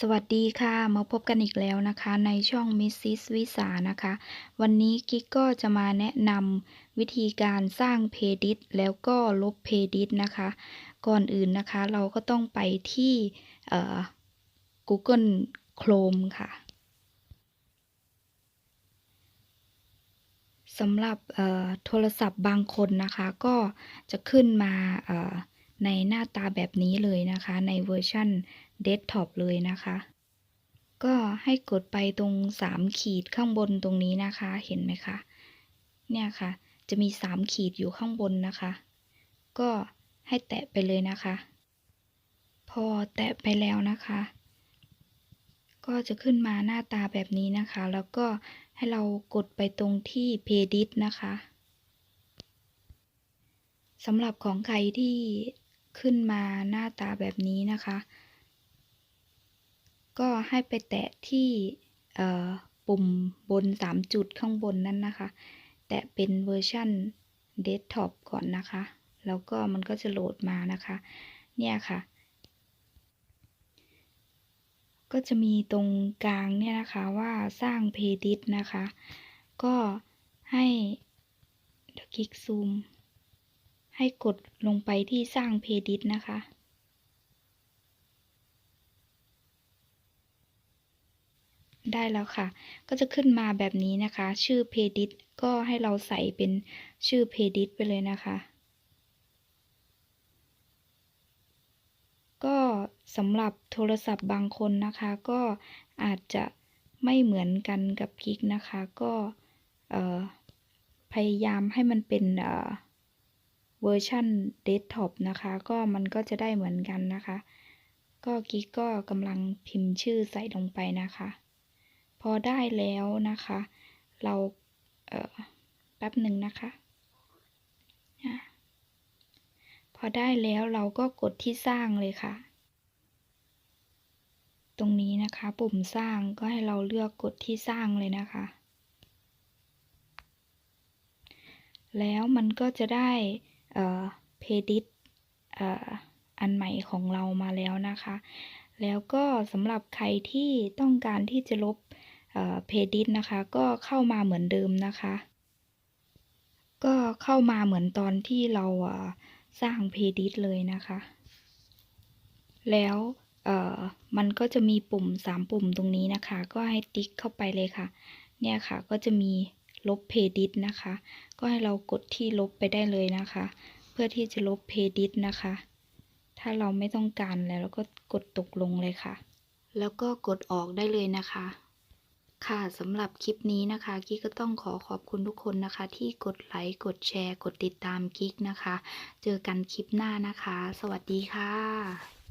สวัสดีค่ะมาพบกันอีกแล้วนะคะ ในช่องมิสซิสวิสานะคะ วันนี้กิ๊กก็จะมาแนะนำวิธีการสร้างเพดิตแล้วก็ลบเพดิตนะคะ ก่อนอื่นนะคะเราก็ต้องไปที่ Google Chrome ค่ะสำหรับโทรศัพท์บางคนนะคะ ก็จะขึ้นมาในหน้าตาแบบนี้เลยนะคะ ในเวอร์ชั่น เดสก์ท็อปเลยนะคะ ก็ให้กดไปตรง 3 ขีดข้างบนตรงนี้นะคะ เห็นไหมคะ เนี่ยค่ะ จะมี 3 ขีดอยู่ข้างบนนะคะ ก็ให้แตะไปเลยนะคะ พอแตะไปแล้วนะคะ ก็จะขึ้นมาหน้าตาแบบนี้นะคะ แล้วก็ให้เรากดไปตรงที่เพดิ i นะคะสำหรับของใครที่ขึ้นมาหน้าตาแบบนี้นะคะ ก็ให้ไปแตะที่ปุ่มบน 3 จุดข้างบนนั้นนะคะ แตะเป็นเวอร์ชันเดสก์ท็อปก่อนนะคะ แล้วก็มันก็จะโหลดมานะคะ เนี่ยค่ะ ก็จะมีตรงกลางเนี่ยนะคะว่าสร้างเพดิตนะคะ ก็ให้เดี๋ยวคลิกซูม ให้กดลงไปที่สร้างเพดิตนะคะ ได้แล้วค่ะ ก็จะขึ้นมาแบบนี้นะคะ ชื่อเพดิตก็ให้เราใส่เป็นชื่อเพดิตไปเลยนะคะ ก็สำหรับโทรศัพท์บางคนนะคะ ก็อาจจะไม่เหมือนกันกับกิ๊กนะคะ ก็พยายามให้มันเป็นเวอร์ชันเดสก์ท็อปนะคะ ก็มันก็จะได้เหมือนกันนะคะ ก็กิ๊กก็กำลังพิมพ์ชื่อใส่ลงไปนะคะ อได้แล้วนะคะ เราเแป๊บหนึ่งนะคะพอได้แล้วเราก็กดที่สร้างเลยค่ะ ตรงนี้นะคะปุ่มสร้างก็ให้เราเลือกกดที่สร้างเลยนะคะ แล้วมันก็จะได้เพดิตอันใหม่ของเรามาแล้วนะคะ แล้วก็สำหรับใครที่ต้องการที่จะลบ เพดิตนะคะ ก็เข้ามาเหมือนเดิมนะคะ ก็เข้ามาเหมือนตอนที่เราสร้างเพดิตเลยนะคะ แล้วมันก็จะมีปุ่ม 3 ปุ่มตรงนี้นะคะ ก็ให้ติ๊กเข้าไปเลยค่ะ เนี่ยค่ะก็จะมีลบเพดิตนะคะ ก็ให้เรากดที่ลบไปได้เลยนะคะ เพื่อที่จะลบเพดิตนะคะ ถ้าเราไม่ต้องการแล้วเราก็กดตกลงเลยค่ะ แล้วก็กดออกได้เลยนะคะ ค่ะสำหรับคลิปนี้นะคะกิ๊กก็ต้องขอขอบคุณทุกคนนะคะ ที่กดไลค์กดแชร์ กดติดตามกิ๊กนะคะ เจอกันคลิปหน้านะคะ สวัสดีค่ะ